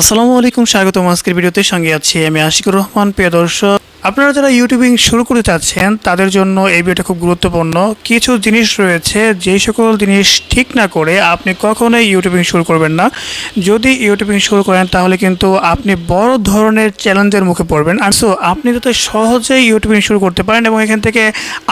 আসসালামু আলাইকুম স্বাগতম আজকের ভিডিওতে। সঙ্গে আছি আমি আশিকুর রহমান প্রিয় দর্শক। আপনারা যারা ইউটিউবিং শুরু করতে চাচ্ছেন, তাদের জন্য এই ভিডিওটা খুব গুরুত্বপূর্ণ। কিছু জিনিস রয়েছে, যেই সকল জিনিস ঠিক না করে আপনি কখনোই ইউটিউবিং শুরু করবেন না। যদি ইউটিউবিং শুরু করেন, তাহলে কিন্তু আপনি বড় ধরনের চ্যালেঞ্জের মুখে পড়বেন। আর সো আপনি যাতে সহজেই ইউটিউবিং শুরু করতে পারেন এবং এখান থেকে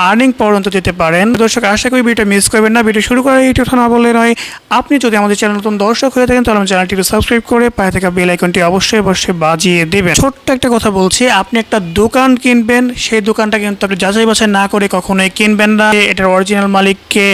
আর্নিং পর্যন্ত যেতে পারেন, দর্শক, আশা করি ভিডিওটা মিস করবেন না। ভিডিও শুরু করার ইউটিউব না বলে নয়, আপনি যদি আমাদের চ্যানেল নতুন দর্শক হয়ে থাকেন, তাহলে আমার চ্যানেলটি সাবস্ক্রাইব করে পায়ে থাকা বেল আইকনটি অবশ্যই অবশ্যই বাজিয়ে দেবেন। ছোট্ট একটা কথা বলছি, আপনি একটা দোকান কিনবেন, সেই দোকানটা কিন্তু আপনি যাচাই বাছাই না করে কখনোই কিনবেন না। এটার অরিজিনাল মালিককে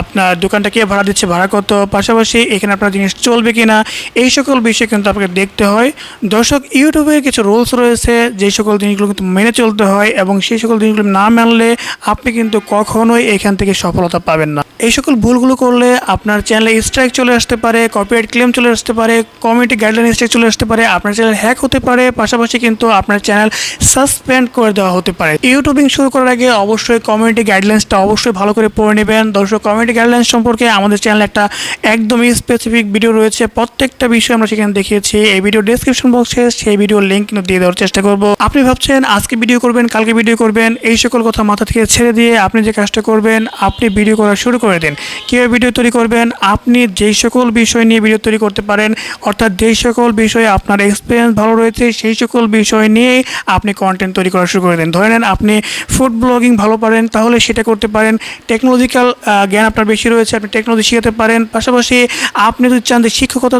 আপনার দোকানটা কে ভাড়া দিচ্ছে, ভাড়া কত, পাশাপাশি এখানে আপনার জিনিস চলবে কিনা, এই সকল বিষয় কিন্তু আপনাকে দেখতে হয়। দর্শক, ইউটিউবে কিছু রুলস রয়েছে, যে সকল জিনিসগুলো কিন্তু মেনে চলতে হয় এবং সেই সকল জিনিসগুলো না মানলে আপনি কিন্তু কখনোই এখান থেকে সফলতা পাবেন না। এই সকল ভুলগুলো করলে আপনার চ্যানেলে স্ট্রাইক চলে আসতে পারে কপিরাইট ক্লেম চলে আসতে পারে কমিউনিটি গাইডলাইন স্ট্রাইক চলে আসতে পারে, আপনার চ্যানেল হ্যাক হতে পারে, পাশাপাশি কিন্তু আপনার চ্যানেল সাসপেন্ড করে দেওয়া হতে পারে। ইউটিউবিং শুরু করার আগে অবশ্যই কমিউনিটি গাইডলাইন্সটা অবশ্যই ভালো করে পড়ে নেবেন। দর্শক কমিউনিটি গাইডলাইন্স সম্পর্কে আমাদের চ্যানেলে একটা একদমই স্পেসিফিক ভিডিও রয়েছে। প্রত্যেকটা বিষয় আমরা সেখানে দেখিয়েছি। এই ভিডিও ডেসক্রিপশন বক্সে সেই ভিডিওর লিঙ্ক কিন্তু দিয়ে দেওয়ার চেষ্টা করব। আপনি ভাবছেন, আজকে ভিডিও করবেন, কালকে ভিডিও করবেন, এই সকল কথা মাথা থেকে ছেড়ে দিয়ে আপনি যে কাজটা করবেন, আপনি ভিডিও করা শুরু করে দিন। কীভাবে ভিডিও তৈরি করবেন? আপনি যেই সকল বিষয় নিয়ে ভিডিও তৈরি করতে পারেন, অর্থাৎ যেই সকল বিষয়ে আপনার এক্সপিরিয়েন্স ভালো রয়েছে, সেই সকল বিষয় নিয়েই আপনি কন্টেন্ট তৈরি করা শুরু করে দেন। ধরে নেন, আপনি ফুড ব্লগিং ভালো পারেন, তাহলে সেটা করতে পারেন। টেকনোলজিক্যাল জ্ঞান আপনার বেশি রয়েছে, আপনি টেকনোলজি শেখাতে পারেন। পাশাপাশি আপনি যদি চান যে শিক্ষকতা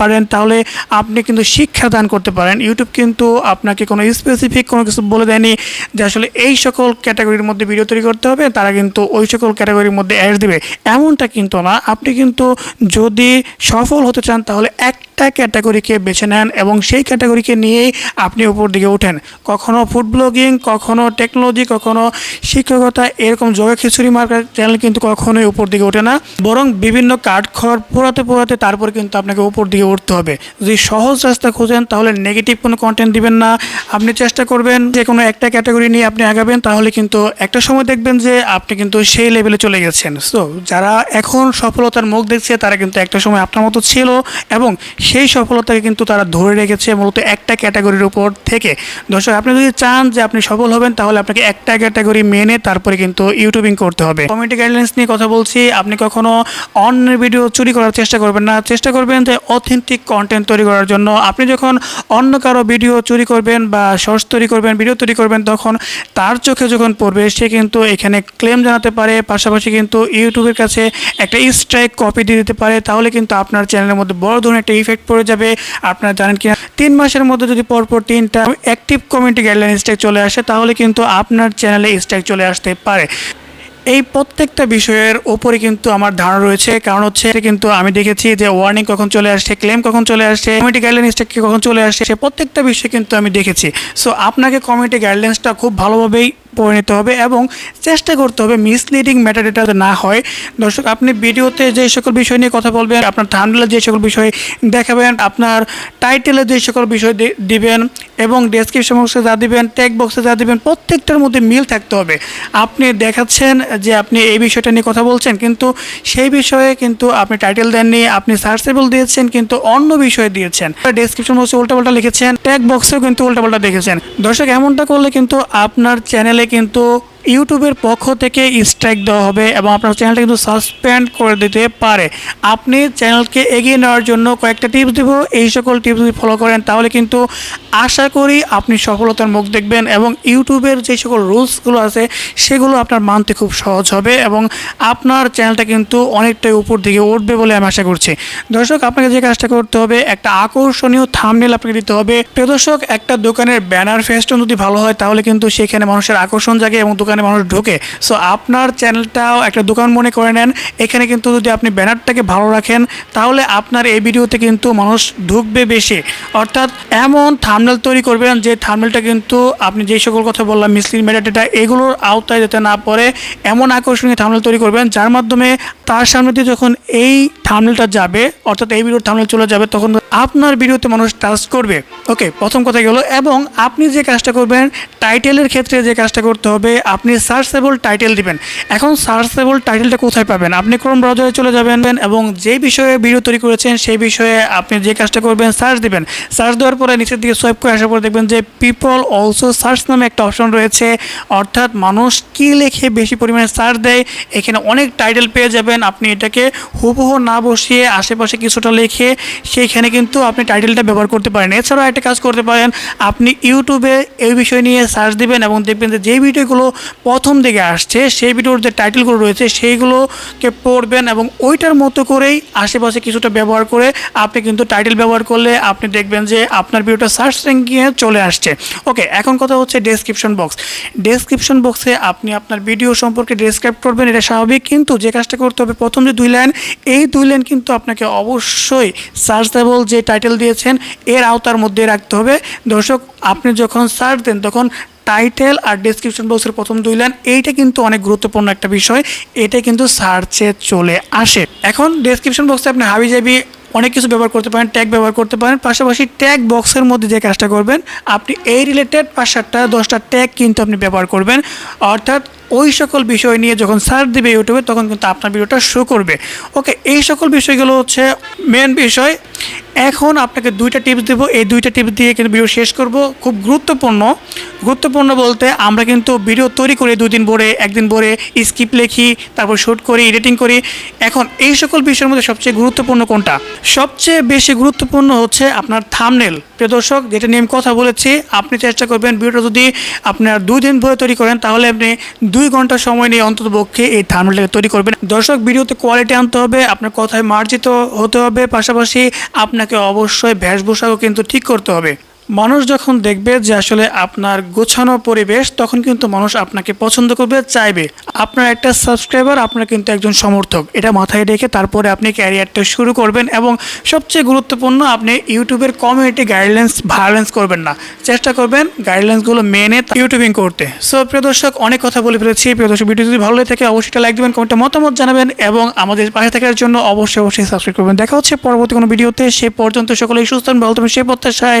পারেন, তাহলে আপনি কিন্তু শিক্ষা দান করতে পারেন। ইউটিউব কিন্তু আপনাকে কোনো স্পেসিফিক কোনো কিছু বলে দেয়নি যে আসলে এই সকল ক্যাটাগরির মধ্যে ভিডিও তৈরি করতে হবে, তারা কিন্তু ওই সকল ক্যাটাগরির মধ্যে অ্যাড দেবে, এমনটা কিন্তু না। আপনি কিন্তু যদি সফল হতে চান, তাহলে একটা ক্যাটাগরিকে বেছে নেন এবং সেই ক্যাটাগরিকে নিয়েই আপনি উপর দিকে ওঠেন। কখনো ফুড ব্লগিং, কখনো টেকনোলজি, কখনো শিক্ষকতা, এরকম জগা খিচুড়ি মার্কার চ্যানেল কিন্তু কখনোই উপর দিকে ওঠে না। বরং বিভিন্ন কাঠখড় পোড়াতে পোড়াতে তারপর কিন্তু আপনাকে উপর দিকে উঠতে হবে। যদি সহজ রাস্তা খোঁজেন, তাহলে নেগেটিভ কোনো কন্টেন্ট দিবেন না। আপনি চেষ্টা করবেন যে কোনো একটা ক্যাটাগরি নিয়ে আপনি আগাবেন, তাহলে কিন্তু একটা সময় দেখবেন যে আপনি কিন্তু সেই লেভেলে চলে গেছেন। সো যারা এখন সফলতার মুখ দেখছে, তারা কিন্তু একটা সময় আপনার মতো ছিল এবং সেই সফলতাকে কিন্তু তারা ধরে রেখেছে মূলত একটা ক্যাটাগরির উপর থেকে। দর্শক, আপনি যদি চান যে আপনি সফল হবেন, তাহলে আপনাকে একটা ক্যাটাগরি মেনে তারপরে কিন্তু ইউটিউবিং করতে হবে। কমিউনিটি গাইডলাইন্স নিয়ে কথা বলছি। আপনি কখনো অন্যের ভিডিও চুরি করার চেষ্টা করবেন না। চেষ্টা করবেন যে অথেন্টিক কন্টেন্ট তৈরি করার জন্য। আপনি যখন অন্য কারও ভিডিও চুরি করবেন বা শর্টস তৈরি করবেন ভিডিও তৈরি করবেন, তখন তার চোখে যখন পড়বে, সে কিন্তু এখানে ক্লেম জানাতে পারে। পাশাপাশি কিন্তু ইউটিউবের কাছে একটা স্ট্রাইক কপি দিয়ে দিতে পারে, তাহলে কিন্তু আপনার চ্যানেলের মধ্যে বড় ধরনের একটা ইফেক্ট পড়ে যাবে। আপনারা জানেন কি তিন মাসের মধ্যে যদি পরপর তিনটা অ্যাক্টিভ কমিউনিটি গাইডলাইন স্ট্রাইক চলে আসে, তাহলে কিন্তু আপনার চ্যানেলে স্ট্রাইক চলে আসতে পারে। এই প্রত্যেকটা বিষয়ের ওপরে কিন্তু আমার ধারণা রয়েছে, কারণ হচ্ছে কিন্তু আমি দেখেছি যে ওয়ার্নিং কখন চলে আসছে ক্লেম কখন চলে আসছে কমিউনিটি গাইডলাইন্সটা কখন চলে আসছে সে প্রত্যেকটা বিষয় কিন্তু আমি দেখেছি। সো আপনাকে কমিউনিটি গাইডলাইন্সটা খুব ভালোভাবেই পড়ে নিতে হবে এবং চেষ্টা করতে হবে মিসলিডিং ম্যাটার এটা যাতে না হয়। দর্শক, আপনি ভিডিওতে যে সকল বিষয় নিয়ে কথা বলবেন, আপনার থামলে যে সকল বিষয় দেখাবেন, আপনার টাইটেলে যে সকল বিষয় দিবেন এবং ডেসক্রিপশন বক্সে যা দিবেন ট্যাগ বক্সে যা দিবেন, প্রত্যেকটার মধ্যে মিল থাকতে হবে। আপনি দেখাচ্ছেন যে আপনি এই বিষয়টা নিয়ে কথা বলছেন, কিন্তু সেই বিষয়ে কিন্তু আপনি টাইটেল দেননি, আপনি সার্চেবল দিয়েছেন, কিন্তু অন্য বিষয়ে দিয়েছেন। ডেসক্রিপশন বক্সে উল্টাপাল্টা লিখেছেন ট্যাগ বক্সেও কিন্তু উল্টাপাল্টা দেখেছেন। দর্শক, এমনটা করলে কিন্তু আপনার চ্যানেলে কিন্তু ইউটিউবের পক্ষ থেকে স্ট্রাইক দেওয়া হবে এবং আপনার চ্যানেলটা কিন্তু সাসপেন্ড করে দিতে পারে। আপনি চ্যানেলকে এগিয়ে নেওয়ার জন্য কয়েকটা টিপস দেবো। এই সকল টিপস যদি ফলো করেন, তাহলে কিন্তু আশা করি আপনি সফলতার মুখ দেখবেন এবং ইউটিউবের যে সকল রুলসগুলো আছে, সেগুলো আপনার মানতে খুব সহজ হবে এবং আপনার চ্যানেলটা কিন্তু অনেকটাই উপর দিকে উঠবে বলে আমি আশা করছি। দর্শক, আপনাকে যে কাজটা করতে হবে, একটা আকর্ষণীয় থামনেল আপনাকে দিতে হবে। প্রিয় দর্শক, একটা দোকানের ব্যানার ফেস্টন যদি ভালো হয়, তাহলে কিন্তু সেখানে মানুষের আকর্ষণ জাগে এবং দোকানে মানুষ ঢোকে। সো আপনার চ্যানেলটাও একটা দোকান মনে করে নেন। এখানে কিন্তু যদি আপনি ব্যানারটাকে ভালো রাখেন, তাহলে আপনার এই ভিডিওতে কিন্তু মানুষ ঢুকবে বেশি। অর্থাৎ এমন থামনেল তৈরি করবেন যে থামনেলটা কিন্তু আপনি যে সকল কথা বললাম মিসলিং মেটাডেটা এগুলোর আওতায় যেতে না পড়ে, এমন আকর্ষণীয় থামনেল তৈরি করবেন, যার মাধ্যমে তার সামনে দিয়ে যখন এই থামনেলটা যাবে, অর্থাৎ এই ভিডিওর থামনেল চলে যাবে, তখন আপনার ভিডিওতে মানুষ টাচ করবে। ওকে প্রথম কথা গেল এবং আপনি যে কাজটা করবেন টাইটেলের ক্ষেত্রে যে কাজটা করতে হবে আপনি সার্চেবল টাইটেল দিবেন। এখন সার্চেবল টাইটেলটা কোথায় পাবেন? আপনি ক্রোম ব্রাউজারে চলে যাবেন এবং যে বিষয়ে ভিডিও তৈরি করেছেন, সেই বিষয়ে আপনি যে কাজটা করবেন সার্চ দিবেন। সার্চ দেওয়ার পরে নিচের দিকে সোয়াইপ করে আসার পর দেখবেন যে পিপল অলসো সার্চ নামে একটা অপশন রয়েছে। অর্থাৎ মানুষ কী লেখে বেশি পরিমাণে সার্চ দেয়, এখানে অনেক টাইটেল পেয়ে যাবেন। আপনি এটাকে হুবহু না বসিয়ে আশেপাশে কিছুটা লিখে সেইখানে কিন্তু আপনি টাইটেলটা ব্যবহার করতে পারেন। এছাড়াও একটা কাজ করতে পারেন, আপনি ইউটিউবে এই বিষয় নিয়ে সার্চ দিবেন এবং দেখবেন যে যে ভিডিওগুলো প্রথম দিকে আসছে, সেই ভিডিওর যে টাইটেলগুলো রয়েছে সেইগুলোকে পড়বেন এবং ওইটার মতো করেই আশেপাশে কিছুটা ব্যবহার করে আপনি কিন্তু টাইটেল ব্যবহার করলে আপনি দেখবেন যে আপনার ভিডিওটা সার্চ র্যাঙ্কিংয়ে চলে আসছে। ওকে, এখন কথা হচ্ছে ডেসক্রিপশন বক্স ডেসক্রিপশন বক্সে আপনি আপনার ভিডিও সম্পর্কে ডেসক্রাইব করবেন, এটা স্বাভাবিক, কিন্তু যে কাজটা করতে হবে, প্রথম যে দুই লাইন, এই দুই লাইন কিন্তু আপনাকে অবশ্যই সার্চেবল যে টাইটেল দিয়েছেন, এর আওতার মধ্যে রাখতে হবে। দর্শক, আপনি যখন সার্চ দেন, তখন টাইটেল আর ডেসক্রিপশন বক্সের প্রথম দুই লাইন এইটা কিন্তু অনেক গুরুত্বপূর্ণ একটা বিষয়। এটা কিন্তু সার্চে চলে আসে। এখন ডেসক্রিপশন বক্সে আপনি হাবি যাবি অনেক কিছু ব্যবহার করতে পারেন ট্যাগ ব্যবহার করতে পারেন। পাশাপাশি ট্যাগ বক্সের মধ্যে যে কাজটা করবেন, আপনি এই রিলেটেড পাঁচ সাতটা দশটা ট্যাগ কিন্তু আপনি ব্যবহার করবেন। অর্থাৎ ওই সকল বিষয় নিয়ে যখন সার্চ দেবে ইউটিউবে, তখন কিন্তু আপনার ভিডিওটা শো করবে। ওকে এই সকল বিষয়গুলো হচ্ছে মেন বিষয়। এখন আপনাকে দুইটা টিপস দেবো। এই দুইটা টিপস দিয়ে কিন্তু ভিডিও শেষ করব। খুব গুরুত্বপূর্ণ। গুরুত্বপূর্ণ বলতে আমরা কিন্তু ভিডিও তৈরি করি দুদিন পরে একদিন পরে স্কিপ লিখি, তারপর শ্যুট করি এডিটিং করি। এখন এই সকল বিষয়ের মধ্যে সবচেয়ে গুরুত্বপূর্ণ কোনটা? সবচেয়ে বেশি গুরুত্বপূর্ণ হচ্ছে আপনার থামনেল প্রিয় দর্শক, যেটা নিয়ে কথা বলেছি, আপনি চেষ্টা করবেন ভিডিওটা যদি আপনার দুই দিন ধরে তৈরি করেন, তাহলে আপনি দুই ঘণ্টা সময় নিয়ে অন্তত পক্ষে এই থার্মেলটাকে তৈরি করবেন। দর্শক, ভিডিওতে কোয়ালিটি আনতে হবে, আপনার কথায় মার্জিত হতে হবে, পাশাপাশি আপনাকে অবশ্যই বেশভূষাও কিন্তু ঠিক করতে হবে। মানুষ যখন দেখবে যে আসলে আপনার গোছানো পরিবেশ, তখন কিন্তু মানুষ আপনাকে পছন্দ করবে, চাইবে। আপনার একটা সাবস্ক্রাইবার আপনার কিন্তু একজন সমর্থক। এটা মাথায় রেখে তারপরে আপনি ক্যারিয়ারটা শুরু করবেন এবং সবচেয়ে গুরুত্বপূর্ণ, আপনি ইউটিউবের কমিউনিটি গাইডলাইন্স ভায়োলেন্স করবেন না। চেষ্টা করবেন গাইডলাইন্সগুলো মেনে ইউটিউবিং করতে। সো প্রিয় দর্শক, অনেক কথা বলে ফেলেছি। প্রিয় দর্শক ভিডিও যদি ভালো লাগে থাকে, অবশ্যই লাইক দেবেন কমেন্টে মতামত জানাবেন এবং আমাদের পাশে থাকার জন্য অবশ্যই অবশ্যই সাবস্ক্রাইব করবেন। দেখা হচ্ছে পরবর্তী কোনো ভিডিওতে। সে পর্যন্ত সকলেই সুস্থ ভালো থাকবেন সেই প্রত্যাশায়